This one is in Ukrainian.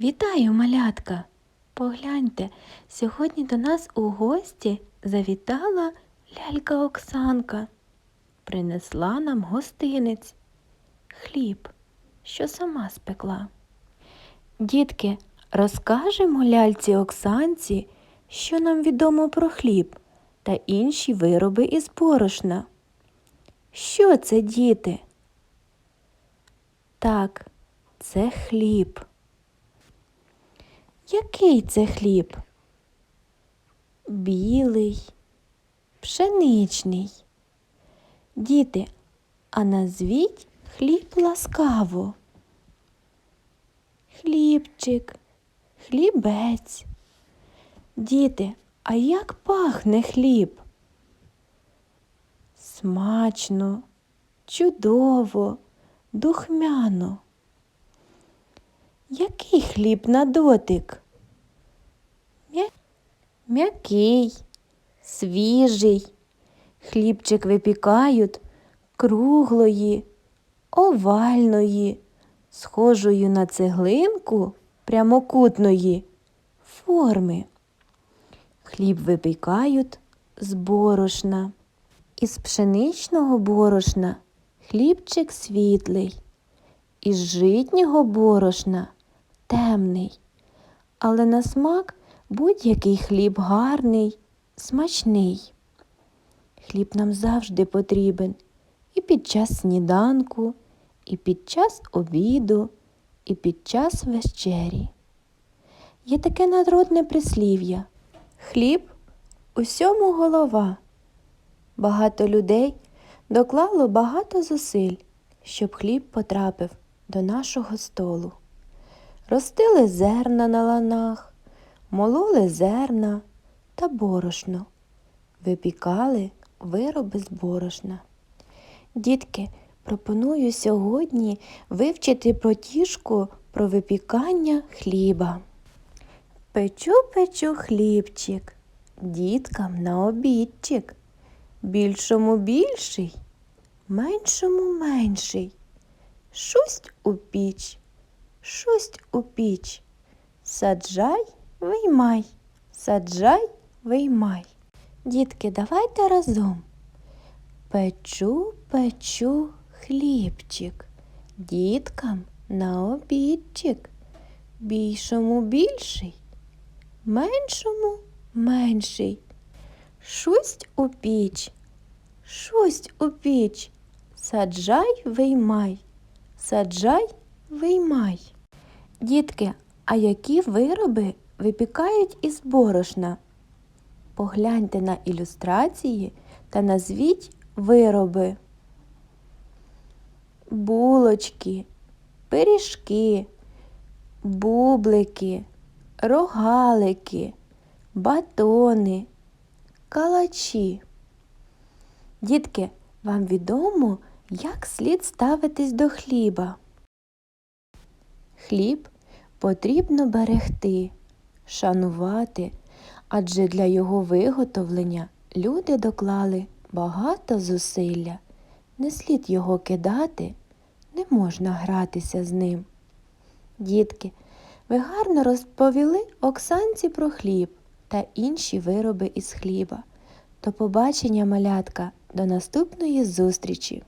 Вітаю, малятка! Погляньте, сьогодні до нас у гості завітала лялька Оксанка. Принесла нам гостинець, хліб, що сама спекла. Дітки, розкажемо ляльці Оксанці, що нам відомо про хліб та інші вироби із борошна. Що це, діти? Так, це хліб. Який це хліб? Білий, пшеничний. Діти, а назвіть хліб ласкаво. Хлібчик, хлібець. Діти, а як пахне хліб? Смачно, чудово, духмяно. Який хліб на дотик? М'який, свіжий. Хлібчик випікають круглої, овальної, схожою на цеглинку прямокутної форми. Хліб випікають з борошна. Із пшеничного борошна хлібчик світлий, із житнього борошна темний. Але на смак будь-який хліб гарний, смачний. Хліб нам завжди потрібен і під час сніданку, і під час обіду, і під час вечері. Є таке народне прислів'я хліб усьому голова. Багато людей доклало багато зусиль, щоб хліб потрапив до нашого столу. Ростили зерна на ланах, мололи зерна та борошно, випікали вироби з борошна. Дітки, пропоную сьогодні вивчити протішку про випікання хліба. Печу, печу хлібчик, діткам на обідчик. Більшому більший, меншому менший. Шусть у піч, шусть у піч. Саджай, виймай, саджай, виймай. Дітки, давайте разом. Печу, печу хлібчик, діткам на обідчик. Більшому більший, меншому менший. Шусть у піч, шусть у піч. Саджай, виймай, саджай, виймай. Дітки, а які вироби випікають із борошна? Погляньте на ілюстрації та назвіть вироби. Булочки, пиріжки, бублики, рогалики, батони, калачі. Дітки, вам відомо, як слід ставитись до хліба? Хліб потрібно берегти, шанувати, адже для його виготовлення люди доклали багато зусилля. Не слід його кидати, не можна гратися з ним. Дітки, ви гарно розповіли Оксанці про хліб та інші вироби із хліба. До побачення, малятка, до наступної зустрічі!